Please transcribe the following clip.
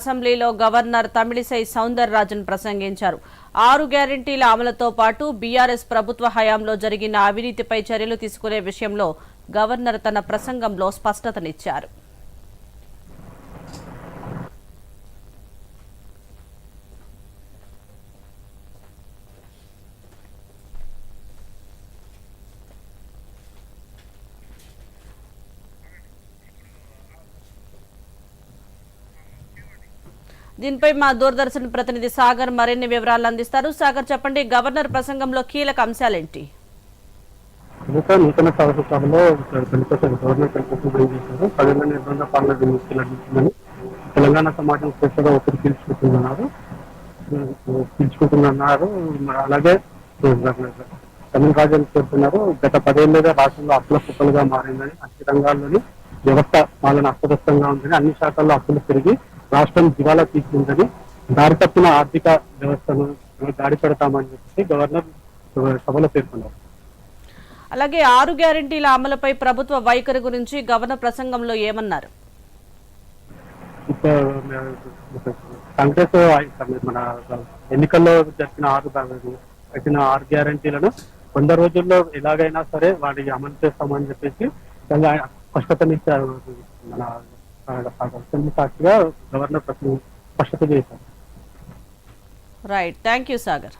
అసెంబ్లీలో గవర్నర్ తమిళిసై సౌందరరాజన్ ప్రసంగించారు. ఆరు గ్యారంటీల అమలుతో పాటు బీఆర్ఎస్ ప్రభుత్వ హయాంలో జరిగిన అవినీతిపై చర్యలు తీసుకునే విషయంలో గవర్నర్ తన ప్రసంగంలో స్పష్టతనిచ్చారు. దీనిపై మా దూరదర్శన్ ప్రతినిధి సాగర్ మరిన్ని వివరాలు అందిస్తారు. సాగర్ చెప్పండి గవర్నర్ ప్రసంగంలో కీలక అంశాలేంటి? ప్రభుత్వ నూతన సభలో గవర్నర్ కనిపిస్తుంది చేశారు. నిర్బంధ పాలన తెలంగాణ సమాజం స్వేచ్ఛగా ఒకరు పీల్చుకుంటుందన్నారు పీల్చుకుంటుందన్నారు అలాగే తమిళ రాజన్ చెప్తున్నారు గత పదేళ్ళుగా రాష్ట్రంలో అప్పుల కుప్పలుగా మారిందని అన్ని రంగాల్లోని వ్యవస్థ పాలన అస్తవ్యస్తంగా ఉందని అన్ని శాఖల్లో అప్పులు పెరిగి రాష్ట్రం దివాలా తీసిందని దారి తప్పిన ఆర్థిక వ్యవస్థను దాడి పెడతామని చెప్పి గవర్నర్ సభలో పేర్కొన్నారు. అలాగే ఆరు గ్యారంటీల అమలుపై ప్రభుత్వ వైఖరి గురించి గవర్నర్ ప్రసంగంలో ఏమన్నారు? కాంగ్రెస్ మన ఎన్నికల్లో జరిపిన ఆరు పెట్టిన ఆరు గ్యారంటీలను వంద రోజుల్లో ఎలాగైనా సరే వాటిని అమలు చేస్తామని చెప్పేసి చాలా స్పష్టతనిచ్చారు మన అసెంబ్లీ సాక్షిగా గవర్నర్ ప్రతి స్పష్టత చేశారు. Right thank you Sagar